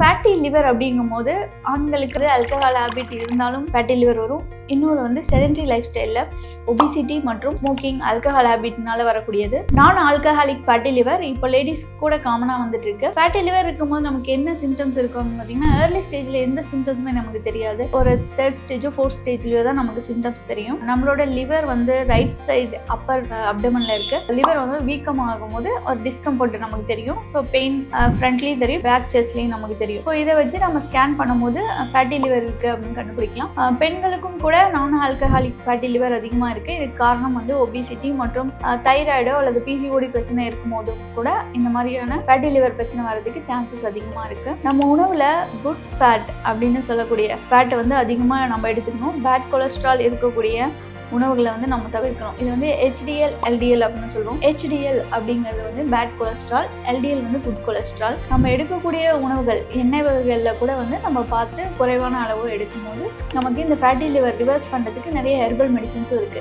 Fatty liver அப்படிங்கும் போது ஆண்களுக்கு அல்கஹால் ஹேபிட் இருந்தாலும் ஃபேட்டி லிவர் வரும். இன்னொரு வந்து செடென்ட்ரி லைஃப் ஸ்டைலில் ஒபிசிட்டி மற்றும் ஸ்மோக்கிங் அல்கஹால் ஹேபிட்னால வரக்கூடியது. நான் ஆல்கஹாலிக் ஃபேட்டி லிவர் இப்போ லேடிஸ் கூட காமனாக வந்துட்டு இருக்கு ஃபேட்டி லிவர் இருக்கும்போது நமக்கு என்ன சிம்டம்ஸ் இருக்கும்னு பார்த்தீங்கன்னா ஏர்லி ஸ்டேஜில் எந்த சிம்டம்ஸுமே நமக்கு தெரியாது. ஒரு தேர்ட் ஸ்டேஜோ ஃபோர்த் ஸ்டேஜ்லயோ தான் நமக்கு சிம்டம்ஸ் தெரியும். நம்மளோட லிவர் வந்து ரைட் சைடு அப்பர் அப்டமனில் இருக்கு. லிவர் வந்து வீக்கமாகும் போது ஒரு டிஸ்கம்ஃபர்ட் நமக்கு தெரியும். ஸோ பெயின் ஃப்ரண்ட்லேயும் தெரியும் பேக் செஸ்ட்லேயும் நமக்கு தெரியும். ஸோ இதை வச்சு நம்ம ஸ்கேன் பண்ணும்போது ஃபேட்டி லிவர் இருக்குது அப்படின்னு கண்டுபிடிக்கலாம். பெண்களுக்கும் கூட நான் ஆல்கஹாலிக் ஃபேட்டி லிவர் அதிகமாக இருக்குது இதுக்கு காரணம் வந்து ஒபிசிட்டி மற்றும் தைராய்டோ அல்லது பிசிஓடி பிரச்சனை இருக்கும் போதும் கூட இந்த மாதிரியான ஃபேட்டி லிவர் பிரச்சனை வரதுக்கு சான்சஸ் அதிகமாக இருக்குது நம்ம உணவில் குட் ஃபேட் அப்படின்னு சொல்லக்கூடிய ஃபேட்டை வந்து அதிகமாக நம்ம எடுத்துக்கணும். பேட் கொலஸ்ட்ரால் இருக்கக்கூடிய உணவுகளை வந்து நம்ம தவிர்க்கணும். இது வந்து ஹெச்டிஎல் எல்டிஎல் அப்படின்னு சொல்லுவோம் ஹெச்டிஎல் அப்படிங்கிறது வந்து பேட் கொலஸ்ட்ரால் எல்டிஎல் வந்து குட் கொலஸ்ட்ரால் நம்ம எடுக்கக்கூடிய உணவுகள் எண்ணெய் வகைகளில் கூட வந்து நம்ம பார்த்து குறைவான அளவு எடுக்கும்போது நமக்கு இந்த ஃபேட்டி லிவர் ரிவர்ஸ் பண்ணுறதுக்கு நிறைய ஹெர்பல் மெடிசன்ஸும் இருக்குது